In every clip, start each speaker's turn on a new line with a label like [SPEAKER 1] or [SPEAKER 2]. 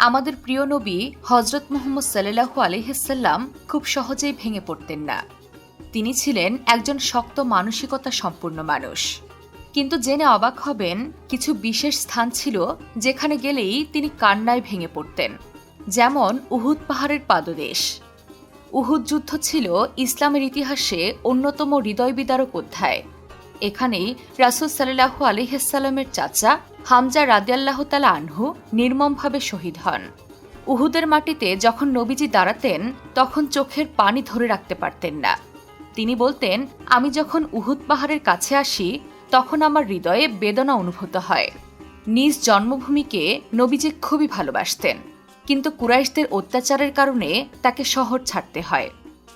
[SPEAKER 1] আমাদের প্রিয় নবী হজরত মোহাম্মদ সাল্লাহু আলহিসাল্লাম খুব সহজেই ভেঙে পড়তেন না। তিনি ছিলেন একজন শক্ত মানসিকতা সম্পূর্ণ মানুষ। কিন্তু জেনে অবাক হবেন, কিছু বিশেষ স্থান ছিল যেখানে গেলেই তিনি কান্নায় ভেঙে পড়তেন। যেমন উহুদ পাহাড়ের পাদদেশ। উহুদ যুদ্ধ ছিল ইসলামের ইতিহাসে অন্যতম হৃদয় বিদারক অধ্যায়। এখানেই রাসুল সাল্লাহু আলিহাসাল্লামের চাচা হামজা রাদিয়াল্লাহ তালা আনহু নির্মমভাবে শহীদ হন। উহুদের মাটিতে যখন নবীজি দাঁড়াতেন, তখন চোখের পানি ধরে রাখতে পারতেন না। তিনি বলতেন, আমি যখন উহুদ পাহাড়ের কাছে আসি, তখন আমার হৃদয়ে বেদনা অনুভূত হয়। নিজ জন্মভূমিকে নবীজি খুবই ভালোবাসতেন। কিন্তু কুরাইশদের অত্যাচারের কারণে তাকে শহর ছাড়তে হয়।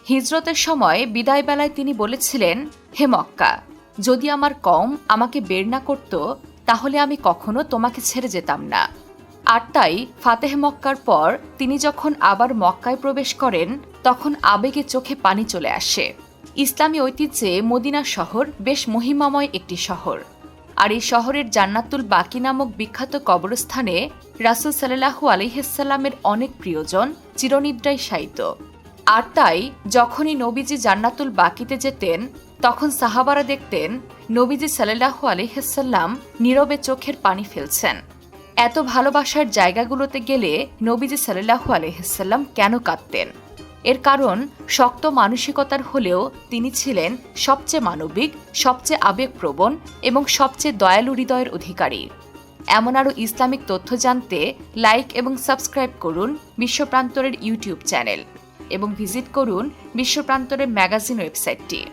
[SPEAKER 1] হিজরতের সময় বিদায়বেলায় তিনি বলেছিলেন, হে মক্কা যদি আমার কম আমাকে বের না করত, তাহলে আমি কখনো তোমাকে ছেড়ে যেতাম না। আর তাই ফাতেহ মক্কার পর তিনি যখন আবার মক্কায় প্রবেশ করেন, তখন আবেগে চোখে পানি চলে আসে। ইসলামী ঐতিহ্যে মদিনা শহর বেশ মহিমাময় একটি শহর। আর এই শহরের জান্নাতুল বাকি নামক বিখ্যাত কবরস্থানে রাসুল সাল্লাহু আলহিসাল্লামের অনেক প্রিয়জন চিরনিদ্রায় শায়িত। আর তাই, যখনই নবীজি জান্নাতুল বাকিতে যেতেন, তখন সাহাবারা দেখতেন, নবীজি সাল্লাহু আলহিসাল্লাম নীরবে চোখের পানি ফেলছেন। এত ভালোবাসার জায়গাগুলোতে গেলে নবীজি সাল্লাহু আলহিসাল্লাম কেন কাঁদতেন? এর কারণ, শক্ত মানসিকতার হলেও তিনি ছিলেন সবচেয়ে মানবিক, সবচেয়ে আবেগপ্রবণ এবং সবচেয়ে দয়ালু হৃদয়ের অধিকারী। এমন আরও ইসলামিক তথ্য জানতে লাইক এবং সাবস্ক্রাইব করুন বিশ্বপ্রান্তরের ইউটিউব চ্যানেল। এবং ভিজিট করুন বিশ্বপ্রান্তরের ম্যাগাজিন ওয়েবসাইটটি।